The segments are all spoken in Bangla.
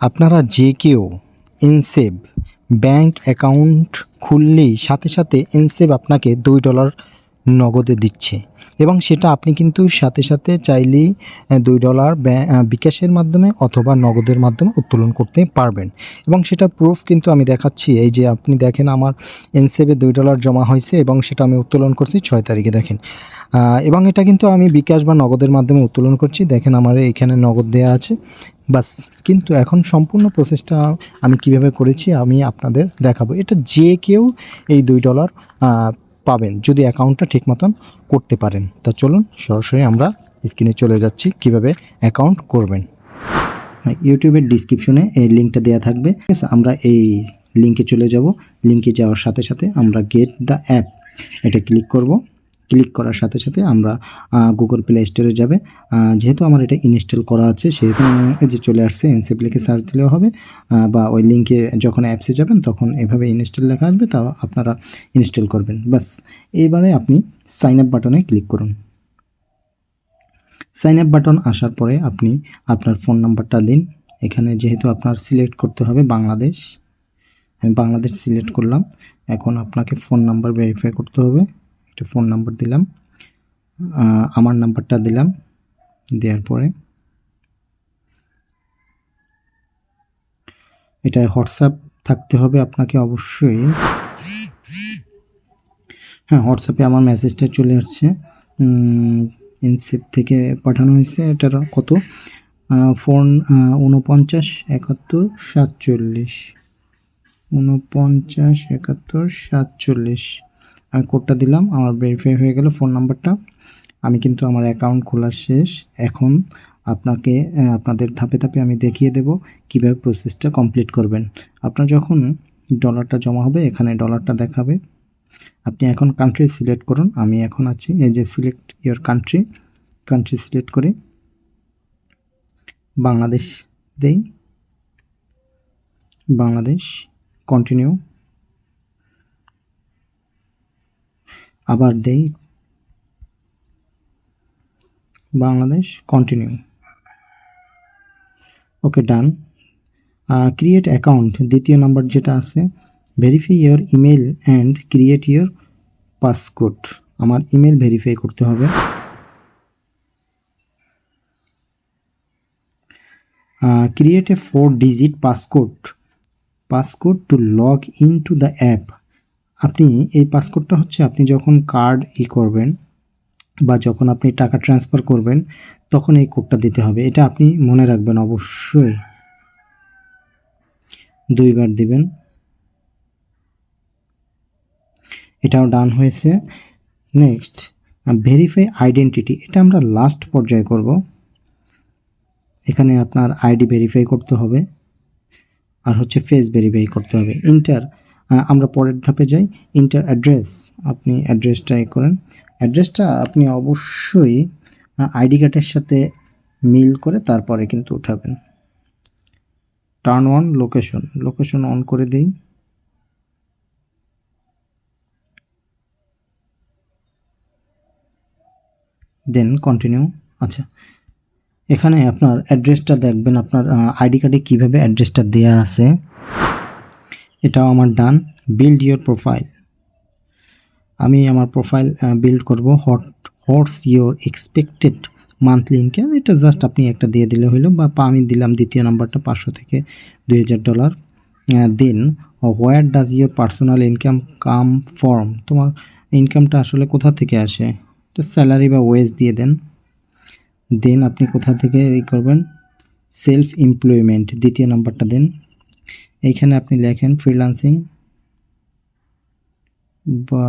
আপনারা যে কেউ এনসেভ ব্যাংক অ্যাকাউন্ট খুললেই সাথে সাথে এনসেভ আপনাকে দুই ডলার নগদে দিচ্ছে। এবং সেটা আপনি কিন্তু সাথে সাথে চাইলেই দুই ডলার বিকাশের মাধ্যমে অথবা নগদের মাধ্যমে উত্তোলন করতে পারবেন। এবং সেটা প্রুফ কিন্তু আমি দেখাচ্ছি। এই যে আপনি দেখেন আমার এনসেভে দুই ডলার জমা হয়েছে এবং সেটা আমি উত্তোলন করছি ছয় তারিখে দেখেন। এবং এটা কিন্তু আমি বিকাশ বা নগদের মাধ্যমে উত্তোলন করছি। দেখেন আমার এখানে নগদ দেওয়া আছে। বাস, কিন্তু এখন সম্পূর্ণ প্রসেসটা আমি কীভাবে করেছি আমি আপনাদের দেখাবো। এটা যে কেউ এই দুই ডলার পাবেন যদি অ্যাকাউন্টটা ঠিক মতন করতে পারেন। তা চলুন সরাসরি আমরা স্ক্রিনে চলে যাচ্ছি কীভাবে অ্যাকাউন্ট করবেন। ইউটিউবের ডিসক্রিপশনে এই লিঙ্কটা দেওয়া থাকবে। আমরা এই লিঙ্কে চলে যাব। লিঙ্কে যাওয়ার সাথে সাথে আমরা গেট দ্য অ্যাপ, এটা ক্লিক করব। ক্লিক করার সাথে সাথে আমরা গুগল প্লে স্টোরে যাবে। যেহেতু আমার এটা ইনস্টল করা আছে, সেহেতু যে চলে আসছে এনসেপ লিখে সার্চ দিলেও হবে বা ওই লিঙ্কে যখন অ্যাপসে যাবেন, তখন এভাবে ইনস্টল লেখা আসবে, তা আপনারা ইনস্টল করবেন। বাস এইবারে আপনি সাইন আপ বাটনে ক্লিক করুন। সাইন আপ বাটন আসার পরে আপনি আপনার ফোন নাম্বারটা দিন। এখানে যেহেতু আপনার সিলেক্ট করতে হবে বাংলাদেশ, আমি বাংলাদেশ সিলেক্ট করলাম। এখন আপনাকে ফোন নাম্বার ভেরিফাই করতে হবে। একটা ফোন নাম্বার দিলাম। আমার নাম্বারটা দিলাম। দেওয়ার পরে এটা হোয়াটসঅ্যাপ থাকতে হবে আপনাকে অবশ্যই। হ্যাঁ হোয়াটসঅ্যাপে আমার মেসেজটা চলে আসছে। ইনসেপ থেকে পাঠানো হয়েছে। এটার কত? ফোন উনপঞ্চাশ একাত্তর, সাতচল্লিশ। উনপঞ্চাশ একাত্তর, সাতচল্লিশ। আমি কোডটা দিলাম, আমার ভেরিফাই হয়ে গেল ফোন নাম্বারটা আমি কিন্তু আমার অ্যাকাউন্ট খোলা শেষ। এখন আপনাকে আপনাদের ধাপে ধাপে আমি দেখিয়ে দেব কীভাবে প্রসেসটা কমপ্লিট করবেন। আপনার যখন ডলারটা জমা হবে, এখানে ডলারটা দেখাবে। আপনি এখন কান্ট্রি সিলেক্ট করুন। আমি এখন আছি, এই যে select your country country select করি বাংলাদেশ দেই। বাংলাদেশ কন্টিনিউ আবার দেই। Bangladesh continue okay done create account দ্বিতীয় নাম্বার যেটা আছে verify your email and create your passcode আমার ইমেল ভেরিফাই করতে হবে। Create a four digit passcode passcode to log in to the app আপনি এই পাসকোডটা হচ্ছে আপনি যখন কার্ড ই করবেন বা যখন আপনি টাকা ট্রান্সফার করবেন, তখন এই কোডটা দিতে হবে। এটা আপনি মনে রাখবেন অবশ্যই। দুইবার দিবেন। এটাও ডান হয়েছে। নেক্সট ভেরিফাই আইডেন্টিটি এটা আমরা লাস্ট পর্যায়ে করব। এখানে আপনার আইডি ভেরিফাই করতে হবে। আর হচ্ছে ফেস ভেরিফাই করতে হবে। ইন্টার আমরা পরের ধাপে যাই। ইন্টার অ্যাড্রেস আপনি অ্যাড্রেসটা এ করেন। অ্যাড্রেসটা আপনি অবশ্যই আইডি কার্ডের সাথে মিল করে তারপরে কিন্তু উঠাবেন। Turn on location location on করে দিই। দেন কন্টিনিউ আচ্ছা। এখানে আপনার অ্যাড্রেসটা দেখবেন, আপনার আইডি কার্ডে কীভাবে অ্যাড্রেসটা দেয়া আছে। এটাও আমার ডান। বিল্ড ইয়োর প্রোফাইল আমি আমার প্রোফাইল বিল্ড করব। What what's your expected monthly income এটা জাস্ট আপনি একটা দিয়ে দিলে হইল বা আমি দিলাম দ্বিতীয় নাম্বারটা পাঁচশো থেকে দুই হাজার dollar then where does your personal income come from তোমার ইনকামটা আসলে কোথা থেকে আসে? এটা স্যালারি বা ওয়েজ দিয়ে দেন। দেন আপনি কোথা থেকে ই করবেন? সেলফ এমপ্লয়মেন্ট দ্বিতীয় নাম্বারটা দেন। এইখানে আপনি লেখেন ফ্রিল্যান্সিং বা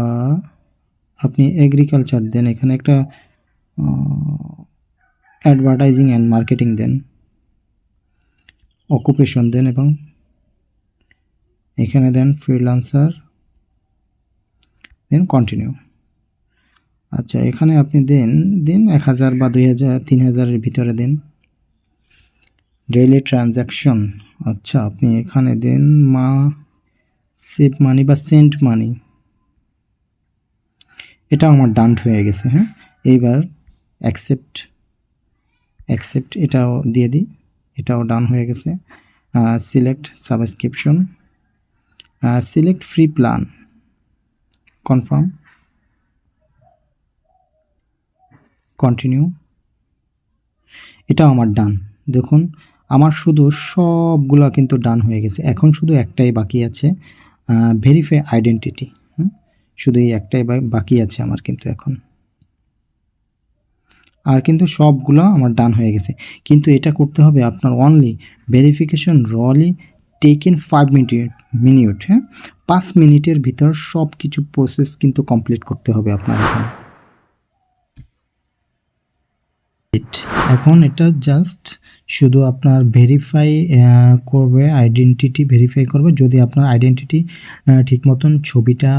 আপনি এগ্রিকালচার দেন। এখানে একটা অ্যাডভার্টাইজিং অ্যান্ড মার্কেটিং দেন। অকুপেশন দেন এবং এখানে দেন ফ্রিল্যান্সার দেন কন্টিনিউ আচ্ছা এখানে আপনি দেন, দিন এক হাজার বা দুই হাজার, তিন হাজারের ভিতরে দেন। ডেইলি ট্রানজ্যাকশন আচ্ছা আপনি এখানে দেন মা সেভ মানি বা সেন্ট মানি এটা আমার ডান্ট হয়ে গেছে হ্যাঁ? এইবার অ্যাকসেপ্ট অ্যাকসেপ্ট এটাও দিয়ে দিই। এটাও ডান হয়ে গেছে। Select subscription select free plan confirm continue এটাও আমার ডান দেখুন আমার শুধু সবগুলা কিন্তু ডান হয়ে গেছে। এখন শুধু একটাই বাকি আছে ভেরিফাই আইডেন্টিটি শুধু এই একটাই বাকি আছে আমার কিন্তু এখন। আর কিন্তু সবগুলো আমার ডান হয়ে গেছে। কিন্তু এটা করতে হবে আপনার only verification really taken five minute minute হ্যাঁ? পাঁচ মিনিটের ভিতর সব কিছু প্রসেস কিন্তু কমপ্লিট করতে হবে আপনার এখন। এখন এটা জাস্ট শুধু আপনার ভেরিফাই করবে আইডেন্টিটি ভেরিফাই করবে। যদি আপনার আইডেন্টিটি ঠিক মতন ছবিটা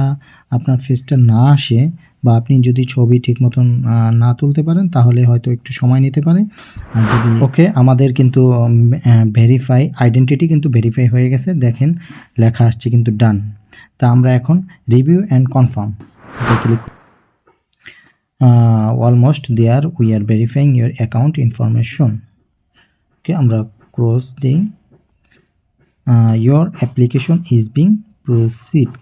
আপনার ফেসটা না আসে বা আপনি যদি ছবি ঠিক মতন না তুলতে পারেন তাহলে হয়তো একটু সময় নিতে পারে। আর যদি ওকে আমাদের কিন্তু ভেরিফাই আইডেন্টিটি কিন্তু ভেরিফাই হয়ে গেছে। দেখেন লেখা আসছে কিন্তু ডান তা আমরা এখন review and confirm click almost there we are verifying your account information okay আমরা ক্রস দিই। Your application is being proceed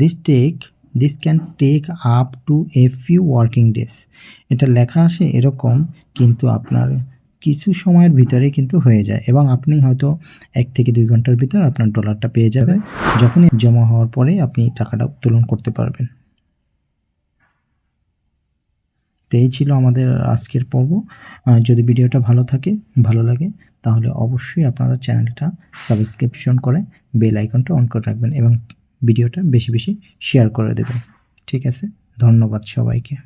this take this can take up to a few working days এটা লেখা আসে এরকম, কিন্তু আপনার কিছু সময়ের ভিতরে কিন্তু হয়ে যায় এবং আপনি হয়তো এক থেকে দুই ঘণ্টার ভিতর আপনার ডলারটা পেয়ে যাবেন। যখনই জমা হওয়ার পরে আপনি টাকাটা উত্তোলন করতে পারবেন। তো এই ছিল আমাদের আজকের পর্ব। যদি ভিডিওটা ভালো থাকে, ভালো লাগে, তাহলে অবশ্যই আপনারা চ্যানেলটা সাবস্ক্রিপশন করে বেল আইকনটা অন করে রাখবেন এবং ভিডিওটা বেশি বেশি শেয়ার করে দেবেন। ঠিক আছে? ধন্যবাদ সবাইকে।